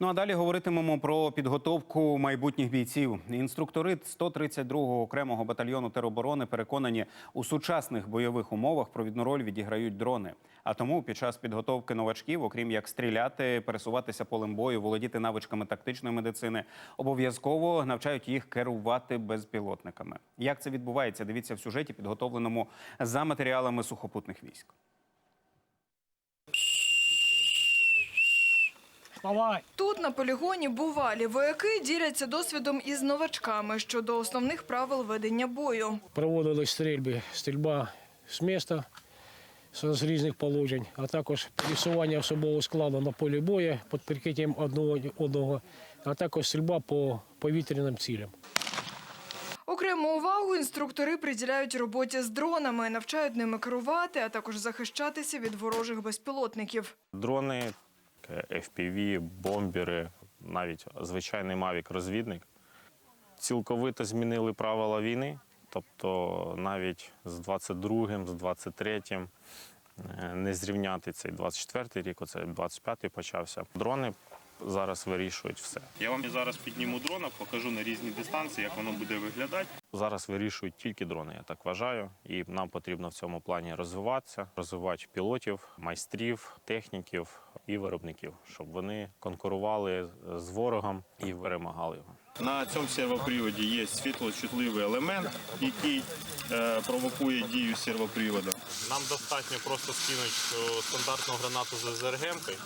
Ну а далі говоритимемо про підготовку майбутніх бійців. Інструктори 132-го окремого батальйону тероборони переконані, у сучасних бойових умовах провідну роль відіграють дрони. А тому під час підготовки новачків, окрім як стріляти, пересуватися полем бою, володіти навичками тактичної медицини, обов'язково навчають їх керувати безпілотниками. Як це відбувається? Дивіться в сюжеті, підготовленому за матеріалами сухопутних військ. Вставай! Тут на полігоні бувалі вояки діляться досвідом із новачками щодо основних правил ведення бою. Проводились стрільби, стрільба з міста з різних положень, а також пересування особового складу на полі бою під прикриттям одного одного, а також стрільба по повітряним цілям. Окрему увагу інструктори приділяють роботі з дронами, навчають ними керувати, а також захищатися від ворожих безпілотників. Дрони, FPV, бомбери, навіть звичайний Mavic-розвідник цілковито змінили правила війни. Тобто навіть з 22-м, з 23-м е, не зрівняти цей 24-й рік, оце 25-й почався. Дрони зараз вирішують все. Я вам зараз підніму дрона, покажу на різні дистанції, як воно буде виглядати. Зараз вирішують тільки дрони, я так вважаю. І нам потрібно в цьому плані розвиватися, розвивати пілотів, майстрів, техніків і виробників, щоб вони конкурували з ворогом і перемагали його. На цьому сервоприводі є світлочутливий елемент, який е, провокує дію сервоприводу. Нам достатньо просто скинути е, стандартну гранату з ЗРГМкою,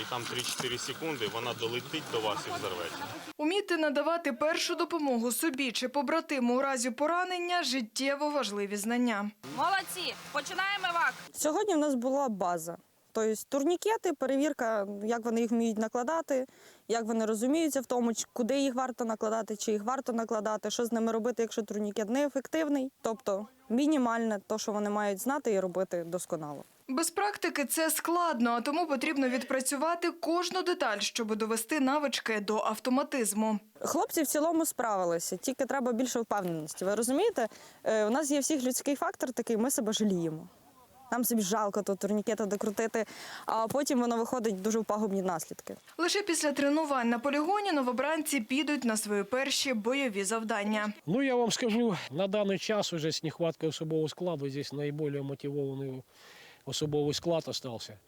і там 3-4 секунди вона долетить до вас і взорветься. Уміти надавати першу допомогу собі чи побратиму у разі поранення життєво важливі знання. Молодці, починаємо вак. Сьогодні в нас була база. Тобто турнікети, перевірка, як вони їх вміють накладати, як вони розуміються в тому, куди їх варто накладати, чи їх варто накладати, що з ними робити, якщо турнікет неефективний. Тобто мінімальне, то, що вони мають знати і робити досконало. Без практики це складно, а тому потрібно відпрацювати кожну деталь, щоб довести навички до автоматизму. Хлопці в цілому справилися, тільки треба більше впевненості. Ви розумієте, Е, у нас є всіх людський фактор такий, ми себе жаліємо. Нам собі жалко то турнікета докрутити, а потім воно виходить дуже в пагубні наслідки. Лише після тренувань на полігоні новобранці підуть на свої перші бойові завдання. Ну, я вам скажу, на даний час уже з нехваткою особового складу здесь наиболее мотивований особовий склад остався,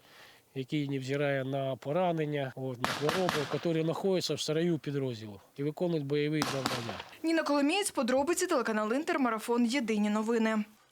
який, невзирає на поранення, от, на хвороби, які знаходяться в строю підрозділу і виконують бойові завдання. Ніна Коломієць, подробиці телеканал Інтер, марафон Єдині новини.